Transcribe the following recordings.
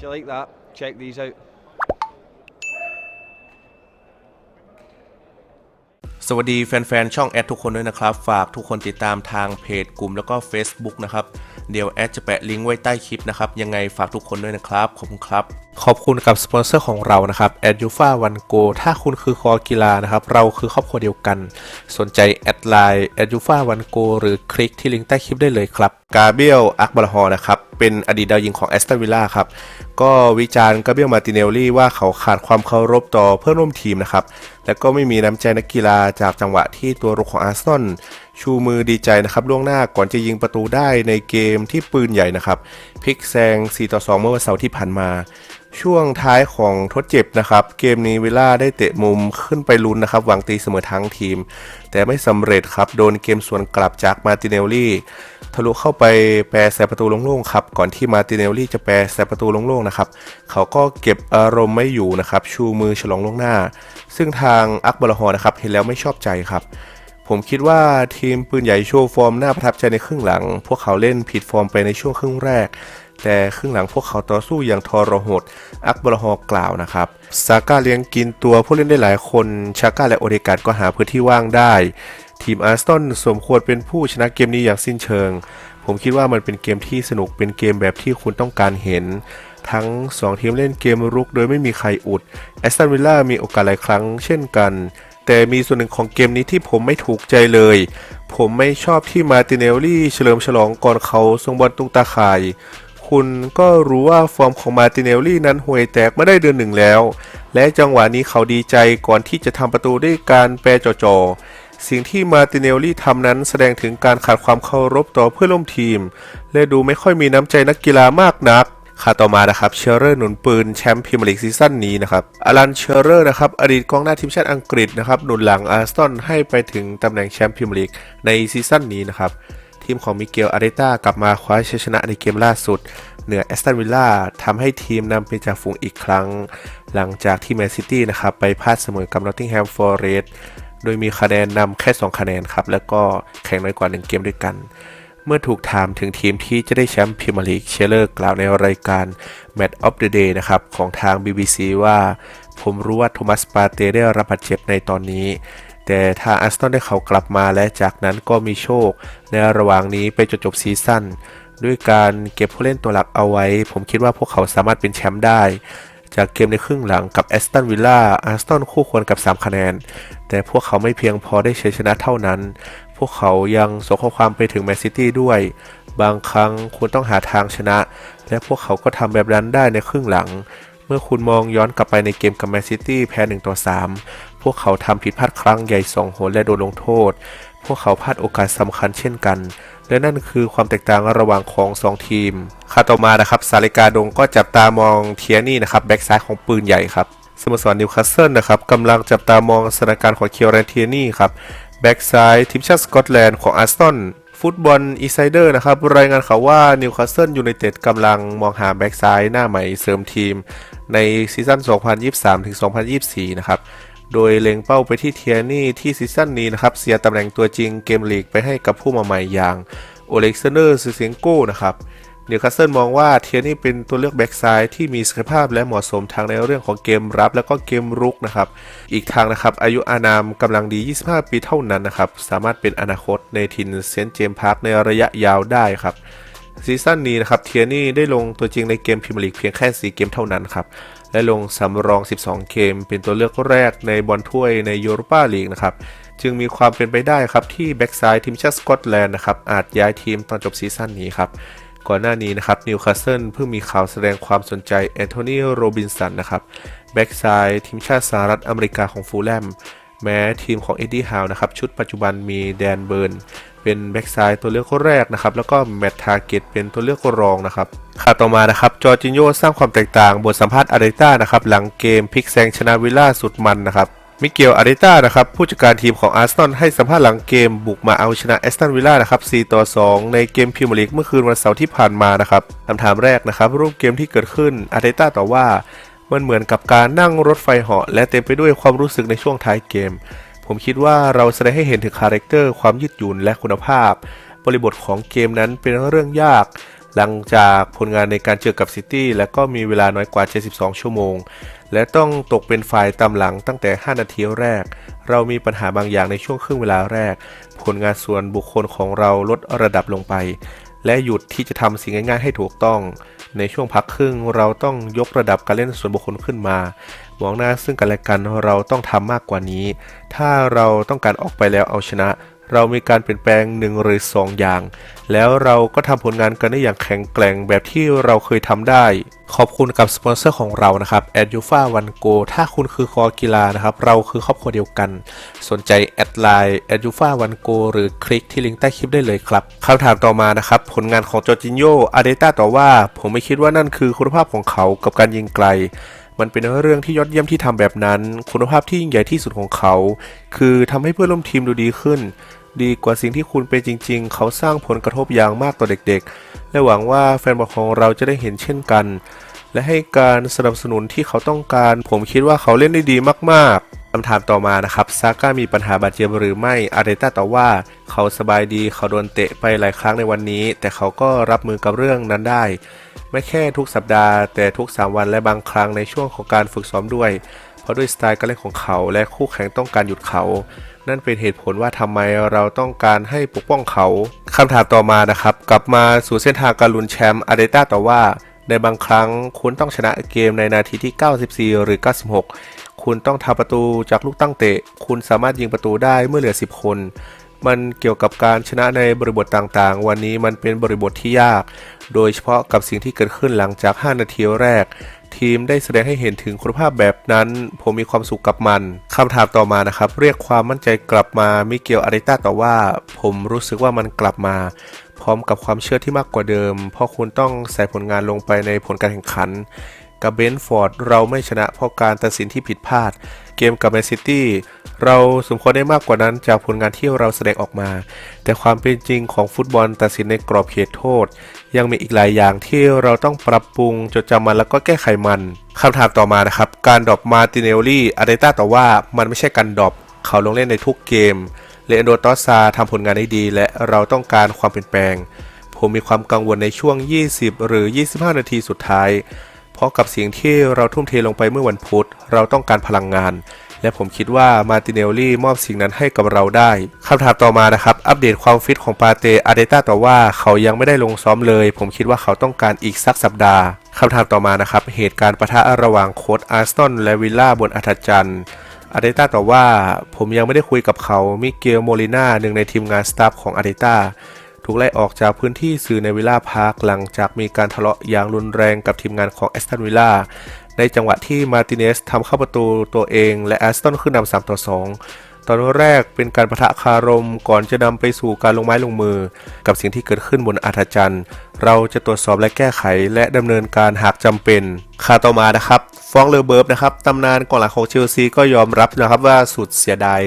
If you like that, check these out. สวัสดีแฟน ๆ ช่องแอดทุกคนด้วยนะครับ ฝากทุกคนติดตามทางเพจกลุ่มแล้วก็ Facebook นะครับ เดี๋ยวแอดจะแปะลิงก์ไว้ใต้คลิปนะครับ ยังไงฝากทุกคนด้วยนะครับ ขอบคุณครับ ขอบคุณกับสปอนเซอร์ของเรานะครับแอดยูฟาวันโกถ้าคุณคือคอกีฬานะครับ เราคือครอบครัวเดียวกัน สนใจแอดไลน์แอดยูฟาวันโกหรือคลิกที่ลิงก์ใต้คลิปได้เลยครับกาเบียลอักบาลฮอนะครับ เป็นอดีตดาวยิงของแอสตันวิลล่าครับ ก็วิจารณ์กาเบียลมาติเนลลี่ว่าเขาขาดความเคารพต่อเพื่อนร่วมทีมนะครับ และก็ไม่มีน้ำใจนักกีฬาจากจังหวะที่ตัวรุกของอาร์เซนอล ชูมือดีใจนะครับล่วงหน้าก่อนจะยิงประตูได้ในเกมที่ปืนใหญ่นะครับพลิกแซง 4 ต่อ 2 เมื่อวันเสาร์ที่ผ่านมา ช่วงท้ายของทดเจ็บนะครับ เกมนี้วิล่าได้เตะมุมขึ้นไปลุ้นนะครับหวังตีเสมอทั้งทีม แต่ไม่สำเร็จครับ โดนเกมสวนกลับจากมาติเนลลี่ทะลุเข้าไปแปรใส่ประตูโล่งๆครับ ก่อนที่มาติเนลลี่จะแปรใส่ประตูโล่งๆนะครับ เขาก็เก็บอารมณ์ไม่อยู่นะครับ ชูมือฉลองล่วงหน้า ซึ่งทางอักบาลฮอนะครับ เห็นแล้วไม่ชอบใจครับ ผมคิดว่าทีมปืนใหญ่โชว์ฟอร์มน่าประทับใจในครึ่งหลัง พวกเขาเล่นผิดฟอร์มไปในช่วงครึ่งแรก แต่ครึ่งหลังพวกเขาต่อสู้อย่างทรหด อักบาลฮอกล่าวนะครับ ซาก้าเลี้ยงกินตัวผู้เล่นได้หลายคน ชาก้าและโอเดการ์ดก็หาพื้นที่ว่างได้ ทีมอาร์สตันสมควรเป็นผู้ชนะเกมนี้อย่างสิ้นเชิง ผมคิดว่ามันเป็นเกมที่สนุกเป็นเกมแบบที่คุณต้องการเห็นทั้ง 2 ทีมเล่นเกมรุกโดยไม่มีใครอุดแอสตันวิลล่ามีโอกาสหลายครั้งเช่นกัน แต่มีส่วนหนึ่งของเกมนี้ที่ผมไม่ถูกใจเลย ผมไม่ชอบที่มาติเนลลี่เฉลิมฉลองก่อนเขาทรงบอลตุงตาข่าย คุณก็รู้ว่าฟอร์มของมาติเนลลี่นั้นห่วยแตกมาได้เดือนหนึ่งแล้ว และจังหวะนี้เขาดีใจก่อนที่จะทำประตูด้วยการแปรจ่อๆสิ่งที่มาติเนลลี่ทำนั้นแสดงถึงการขาดความเคารพต่อเพื่อนร่วมทีม และดูไม่ค่อยมีน้ำใจนักกีฬามากนัก ข่าวต่อมานะครับเชอร์เรอร์หนุนปืนแชมป์พรีเมียร์ลีกซีซั่นนี้นะครับอลันเชอร์เรอร์นะครับอดีตกองหน้าทีมชาติอังกฤษนะครับหนุนหลังอาร์เซนให้ไปถึงตำแหน่งแชมป์พรีเมียร์ลีกในซีซั่นนี้นะครับทีมของมิเกลอาร์เตต้ากลับมาคว้าชัยชนะในเกมล่าสุด เหนือแอสตันวิลล่าทำให้ทีมนำเป็นจ่าฝูงอีกครั้ง หลังจากที่แมนซิตี้นะครับไปพลาดเสมอกับนอตติงแฮมฟอร์เรสต์โดยมีคะแนนนำแค่ 2 คะแนนครับแล้วก็แข่งน้อยกว่า 1 เกมด้วยกัน เมื่อถูกถามถึงทีมที่จะได้แชมป์พรีเมียร์ลีกเชลเลอร์กล่าวในรายการ Match of the Day นะครับของทาง BBC ว่า ผมรู้ว่าโทมัสปาเต้ได้รับบาดเจ็บในตอนนี้ แต่ถ้าอาร์เซนอลได้เขากลับมาและจากนั้นก็มีโชค ในระหว่างนี้ไปจนจบซีซั่นด้วยการเก็บผู้เล่นตัวหลักเอาไว้ ผมคิดว่าพวกเขาสามารถเป็นแชมป์ได้ จากเกมในครึ่งหลังกับแอสตันวิลล่าอาร์เซนคู่ควรกับ 3 คะแนน แต่พวกเขาไม่เพียงพอได้ชัยชนะเท่านั้น พวกเขายังส่งข้อความไปถึงแมนซิตี้ด้วย บางครั้งคุณต้องหาทางชนะ และพวกเขาก็ทำแบบนั้นได้ในครึ่งหลัง เมื่อคุณมองย้อนกลับไปในเกมกับแมนซิตี้แพ้1ต่อ3พวกเขาทำผิดพลาดครั้งใหญ่สองหนและโดนลงโทษ พวกเขาพลาดโอกาสสำคัญเช่นกัน และนั่นคือความแตกต่างระหว่างของ 2 ทีมข่าต่อมานะครับซาลิกาดงก็จับตามองเทียนี่นะครับแบ็กซ้ายของปืนใหญ่ครับสโมสรนิวคาสเซิลนะครับกำลังจับตามองสถานการณ์ของเคียร์แรนเทียนี่ครับ แบ็กซ้ายทีมชาติสกอตแลนด์ของอาร์เซนฟุตบอลอินไซเดอร์นะครับ รายงานข่าวว่านิวคาสเซิลยูไนเต็ดกำลังมองหาแบ็กซ้ายหน้าใหม่เสริมทีม ในซีซั่น 2023-2024 นะครับ โดยเล็งเป้าไปที่เทียนี่ที่ซีซั่นนี้นะครับ เสียตำแหน่งตัวจริงเกมลีกไปให้กับผู้มาใหม่อย่างโอเล็กซานเดอร์ซูเซนโก้นะครับ นิวคาสเซิลมองว่าเทียนี่เป็นตัวเลือกแบ็กซ้ายที่มีศักยภาพและเหมาะสมทั้งในเรื่องของเกมรับ และก็เกมรุกนะครับ อีกทางนะครับ อายุอานามกำลังดี 25 ปีเท่านั้นนะครับ สามารถเป็นอนาคตในทินเซนต์เจมส์พาร์คในระยะยาวได้ครับซีซั่นนี้นะครับเทียนี่ได้ลงตัวจริงในเกมพรีเมียร์ลีกเพียงแค่ 4 เกมเท่านั้นครับ และลงสำรอง 12 เกม เป็นตัวเลือกแรกในบอลถ้วยในยูโรปาลีกนะครับ จึงมีความเป็นไปได้ครับที่แบ็กซ้ายทีมชาติสกอตแลนด์นะครับอาจย้ายทีมตอนจบซีซั่นนี้ครับ ก่อนหน้านี้นะครับนิวคาสเซิลเพิ่งมีข่าวแสดงความสนใจแอนโทนีโรบินสันนะครับแบ็กซ้ายทีมชาติสหรัฐอเมริกาของฟูลแลมแม้ทีมของเอ็ดดี้ฮาวนะครับชุดปัจจุบันมีแดนเบิร์นเป็นแบ็กซ้ายตัวเลือกคนแรกนะครับแล้วก็แมตทาร์เกตเป็นตัวเลือกคนรองนะครับข่าวต่อมานะครับจอร์จินโยสร้างความแตกต่างบทสัมภาษณ์อาร์เดต้านะครับหลังเกมพลิกแซงชนะวิลล่าสุดมันนะครับ มิเกลอาร์เดต้านะครับผู้จัดการทีมของอาร์เซนอลให้สัมภาษณ์หลังเกมบุกมาเอาชนะแอสตันวิลล่านะครับ 4 ต่อ 2 ในเกมพรีเมียร์ลีกเมื่อคืนวันเสาร์ที่ผ่านมานะครับคำถามแรกนะครับ รูปเกมที่เกิดขึ้นอาร์เดต้าตอบว่า มันเหมือนกับการนั่งรถไฟเหาะและเต็มไปด้วยความรู้สึกในช่วงท้ายเกม ผมคิดว่าเราแสดงให้เห็นถึงคาแรคเตอร์ความยืดหยุ่นและคุณภาพ บริบทของเกมนั้นเป็นเรื่องยาก หลังจากผลงานในการเจอกับซิตี้และก็มีเวลาน้อยกว่า 72 ชั่วโมง และต้องตกเป็นฝ่ายตามหลังตั้งแต่ 5 นาทีแรก เรามีปัญหาบางอย่างในช่วงครึ่งเวลาแรก ผลงานส่วนบุคคลของเราลดระดับลงไป และหยุดที่จะทำสิ่งง่ายๆให้ถูกต้อง ในช่วงพักครึ่งเราต้องยกระดับการเล่นส่วนบุคคลขึ้นมามองหน้าซึ่งกันและกันเราต้องทำมากกว่านี้ ถ้าเราต้องการออกไปแล้วเอาชนะ เรามีการเปลี่ยนแปลงหนึ่งหรือสองอย่าง แล้วเราก็ทำผลงานกันได้อย่างแข็งแกร่งแบบที่เราเคยทำได้ ขอบคุณกับสปอนเซอร์ของเรานะครับ a d u f a One Go ถ้าคุณคือคอกีฬานะครับ เราคือครอบครัวเดียวกัน สนใจแอดไลน์ a d u f a One Go หรือคลิกที่ลิงก์ใต้คลิปได้เลยครับคำถามต่อมานะครับ ผลงานของจอร์จินโยอาเดต้าต่อว่า ผมไม่คิดว่านั่นคือคุณภาพของเขากับการยิงไกลมันเป็นเรื่องที่ยอดเยี่ยมที่ทำแบบนั้น คุณภาพที่ยิ่งใหญ่ที่สุดของเขา คือทำให้เพื่อนร่วมทีมดูดีขึ้น ดีกว่าสิ่งที่คุณเป็นจริง ๆ เขาสร้างผลกระทบอย่างมากต่อเด็กๆ และหวังว่าแฟนบอลของเราจะได้เห็นเช่นกัน และให้การสนับสนุนที่เขาต้องการ ผมคิดว่าเขาเล่นได้ดีมากๆคำถามต่อมานะครับซาก้ามีปัญหาบาดเจ็บหรือไม่อาร์เตต้าตอบว่า เขาสบายดีเขาโดนเตะไปหลายครั้งในวันนี้ แต่เขาก็รับมือกับเรื่องนั้นได้ ไม่แค่ทุกสัปดาห์ แต่ทุก 3 วันและบางครั้งในช่วงของการฝึกซ้อมด้วย เพราะด้วยสไตล์การเล่นของเขา และคู่แข่งต้องการหยุดเขา นั่นเป็นเหตุผลว่าทำไมเราต้องการให้ปกป้องเขาคำถามต่อมานะครับ กลับมาสู่เส้นทางการลุ้นแชมป์อาร์เดต้าต่อว่า ในบางครั้งคุณต้องชนะเกมในนาทีที่ 94 หรือ 96 คุณต้องทำประตูจากลูกตั้งเตะ คุณสามารถยิงประตูได้เมื่อเหลือ 10 คน มันเกี่ยวกับการชนะในบริบทต่างๆ วันนี้มันเป็นบริบทที่ยาก โดยเฉพาะกับสิ่งที่เกิดขึ้นหลังจาก 5 นาทีแรก ทีมได้แสดงให้เห็นถึงคุณภาพแบบนั้น ผมมีความสุขกับมันคำถามต่อมานะครับ เรียกความมั่นใจกลับมามิเกลอาริต้าต่อว่า ผมรู้สึกว่ามันกลับมา พร้อมกับความเชื่อที่มากกว่าเดิม เพราะคุณต้องใส่ผลงานลงไปในผลการแข่งขัน กับเบนฟอร์ดเราไม่ชนะเพราะการตัดสินที่ผิดพลาด เกมกับแมนซิตี้เราสมควรได้มากกว่านั้นจากผลงานที่เราแสดงออกมา แต่ความเป็นจริงของฟุตบอลตัดสินในกรอบเขตโทษ ยังมีอีกหลายอย่างที่เราต้องปรับปรุงจดจำมันแล้วก็แก้ไขมันคำถามต่อมานะครับ การดรอปมาติเนลลี่อารเดต้าต่อว่ามันไม่ใช่การดรอปเขาลงเล่นในทุกเกมเลอันโดตอซาทำผลงานได้ดี และเราต้องการความเปลี่ยนแปลง ผมมีความกังวลในช่วง 20 หรือ 25 นาทีสุดท้าย พราะกับสิ่งที่เราทุ่มเทลงไปเมื่อวันพุธ เราต้องการพลังงาน และผมคิดว่ามาติเนลลี่มอบสิ่งนั้นให้กับเราได้คำถามต่อมานะครับ อัปเดตความฟิตของปาเตอาเดต้าต่อว่าเขายังไม่ได้ลงซ้อมเลย ผมคิดว่าเขาต้องการอีกสักสัปดาห์คำถามต่อมานะครับ เหตุการณ์ปะทะระหว่างโค้ชอาร์สตันและวิลล่าบนอัธจันทร์อาเดต้าต่อว่า ผมยังไม่ได้คุยกับเขา มิเกลโมลิน่าหนึ่งในทีมงานสตาฟของอาเดต้า ถูกไล่ออกจากพื้นที่สื่อในวิลล่าพาร์คหลังจากมีการทะเลาะอย่างรุนแรงกับทีมงานของแอสตันวิลล่าในจังหวะที่มาร์ติเนสทำเข้าประตูตัวเองและแอสตันขึ้นนำ3ต่อ2 ตอนแรกเป็นการประทะคารมก่อนจะนำไปสู่การลงไม้ลงมือ กับสิ่งที่เกิดขึ้นบนอาถจันทร์เราจะตรวจสอบและแก้ไขและดำเนินการหากจำเป็นข่าวต่อมานะครับฟองเลอเบิร์บนะครับตำนานกองหลังของเชลซีก็ยอมรับนะครับว่าสุดเสียดาย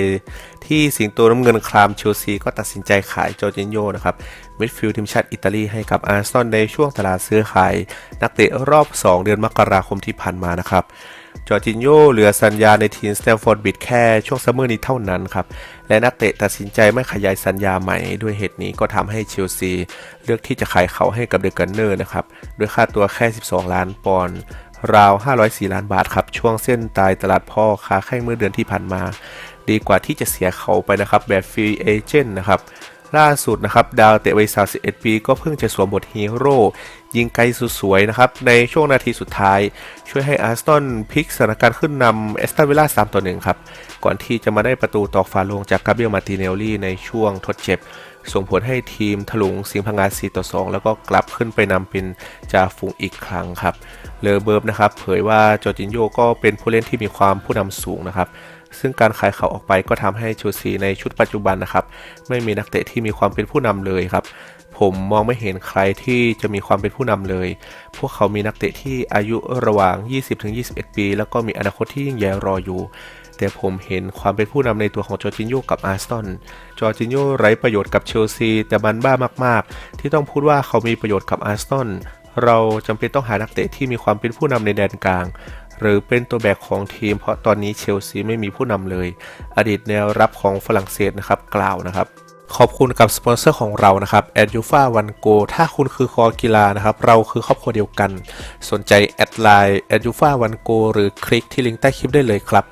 ที่สิงโตน้ำเงินครามเชลซีก็ตัดสินใจขายจอร์จินโยนะครับมิดฟิลด์ทีมชาติอิตาลีให้กับอาร์ซอลในช่วงตลาดซื้อขาย นักเตะรอบ 2 เดือนมกราคมที่ผ่านมานะครับ จอร์จินโยเหลือสัญญาในทีมสแตมฟอร์ดบิดแค่ช่วงซัมเมอร์นี้เท่านั้นครับ และนักเตะตัดสินใจไม่ขยายสัญญาใหม่ด้วยเหตุนี้ก็ทำให้เชลซีเลือกที่จะขายเขาให้กับเดอะกันเนอร์นะครับด้วยค่าตัวแค่ 12 ล้านปอนด์ราว 504 ล้านบาทครับ ช่วงเส้นตายตลาดพ่อค้าแข่งเมื่อเดือนที่ผ่านมา ดีกว่าที่จะเสียเขาไปนะครับแบบฟรีเอเจนต์นะครับ ล่าสุดนะครับดาวเตะวัย31 ปีก็เพิ่งจะสวมบทฮีโร่ยิงไกลสุดสวยนะครับ ในช่วงนาทีสุดท้าย ช่วยให้อาร์สตันพลิกสถานการณ์ขึ้นนำเอสตันวิลล่า3ต่อ1ครับ ก่อนที่จะมาได้ประตูตอกฝาลงจากกาเบรียลมาติเนลลี่ในช่วงทดเจ็บ ส่งผลให้ทีมถลุงสิงห์พังงา4ต่อ 2 แล้วก็กลับขึ้นไปนำเป็นจ่าฝูงอีกครั้งครับเลอเบิร์บนะครับเผยว่าจอร์จินโยก็เป็นผู้เล่นที่มีความผู้นำสูงนะครับ ซึ่งการขายเขาออกไปก็ทำให้เชลซีในชุดปัจจุบันนะครับ ไม่มีนักเตะที่มีความเป็นผู้นำเลยครับผมมองไม่เห็นใครที่จะมีความเป็นผู้นำเลย พวกเขามีนักเตะที่อายุระหว่าง 20-21 ปี แล้วก็มีอนาคตที่ยิ่งใหญ่รออยู่ แต่ผมเห็นความเป็นผู้นำในตัวของจอร์จินโยกับอาร์สตัน จอร์จินโยไร้ประโยชน์กับเชลซี แต่มันบ้ามาก ๆ ที่ต้องพูดว่าเขามีประโยชน์กับอาร์สตันเราจำเป็นต้องหานักเตะที่มีความเป็นผู้นำในแดนกลาง หรือเป็นตัวแบกของทีม เพราะตอนนี้เชลซีไม่มีผู้นำเลย อดีตแนวรับของฝรั่งเศสนะครับกล่าวนะครับขอบคุณกับสปอนเซอร์ของเรานะครับแอดยูฟาวันโกถ้าคุณคือคอกีฬานะครับ เราคือครอบครัวเดียวกัน สนใจแอดไลน์แอดยูฟาวันโกหรือคลิกที่ลิงก์ใต้คลิปได้เลยครับ